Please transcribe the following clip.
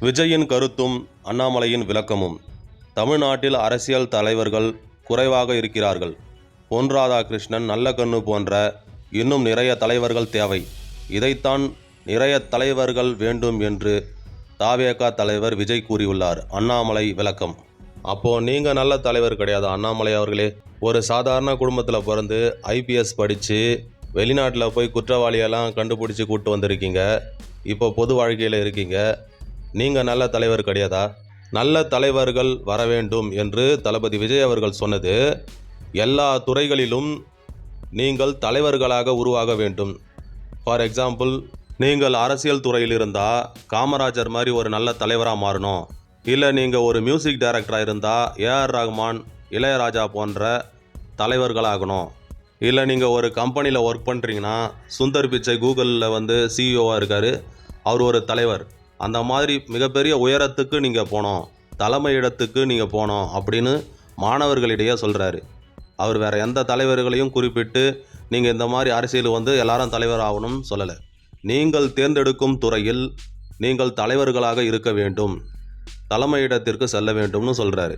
விஜயின் கருத்தும் அண்ணாமலையின் விளக்கமும். தமிழ்நாட்டில் அரசியல் தலைவர்கள் குறைவாக இருக்கிறார்கள். பொன் ராதாகிருஷ்ணன் நல்லக்கண்ணு போன்ற இன்னும் நிறைய தலைவர்கள் தேவை. இதைத்தான் நிறைய தலைவர்கள் வேண்டும் என்று தாவேகா தலைவர் விஜய் கூறியுள்ளார். அண்ணாமலை விளக்கம். அப்போ நீங்க நல்ல தலைவர் கிடையாது. அண்ணாமலை அவர்களே ஒரு சாதாரண குடும்பத்தில் பிறந்து ஐபிஎஸ் படித்து வெளிநாட்டில் போய் குற்றவாளியெல்லாம் கண்டுபிடிச்சி கூட்டு வந்திருக்கீங்க. இப்போ பொது வாழ்க்கையில் இருக்கீங்க. நீங்கள் நல்ல தலைவர் கிடையாதா? நல்ல தலைவர்கள் வர வேண்டும் என்று தளபதி விஜய் அவர்கள் சொன்னது எல்லா துறைகளிலும் நீங்கள் தலைவர்களாக உருவாக வேண்டும். ஃபார் எக்ஸாம்பிள் நீங்கள் அரசியல் துறையில் இருந்தால் காமராஜர் மாதிரி ஒரு நல்ல தலைவராக மாறணும். இல்லை நீங்கள் ஒரு மியூசிக் டைரக்டராக இருந்தால் ஏஆர் ரஹ்மான் இளையராஜா போன்ற தலைவர்களாகணும். இல்லை நீங்கள் ஒரு கம்பெனியில் ஒர்க் பண்ணுறீங்கன்னா சுந்தர் பிச்சை கூகுளில் வந்து சிஇஓவாக இருக்கார். அவர் ஒரு தலைவர். அந்த மாதிரி மிகப்பெரிய உயரத்துக்கு நீங்கள் போனோம் தலைமை இடத்துக்கு நீங்கள் போனோம் அப்படின்னு மாணவர்களிடையே சொல்கிறாரு அவர் வேறு எந்த தலைவர்களையும் குறிப்பிட்டு நீங்கள் இந்த மாதிரி அரசியல் வந்து எல்லாரும் தலைவர் ஆகணும்னு சொல்லலை. நீங்கள் தேர்ந்தெடுக்கும் துறையில் நீங்கள் தலைவர்களாக இருக்க வேண்டும். தலைமையிடத்திற்கு செல்ல வேண்டும்னு சொல்கிறாரு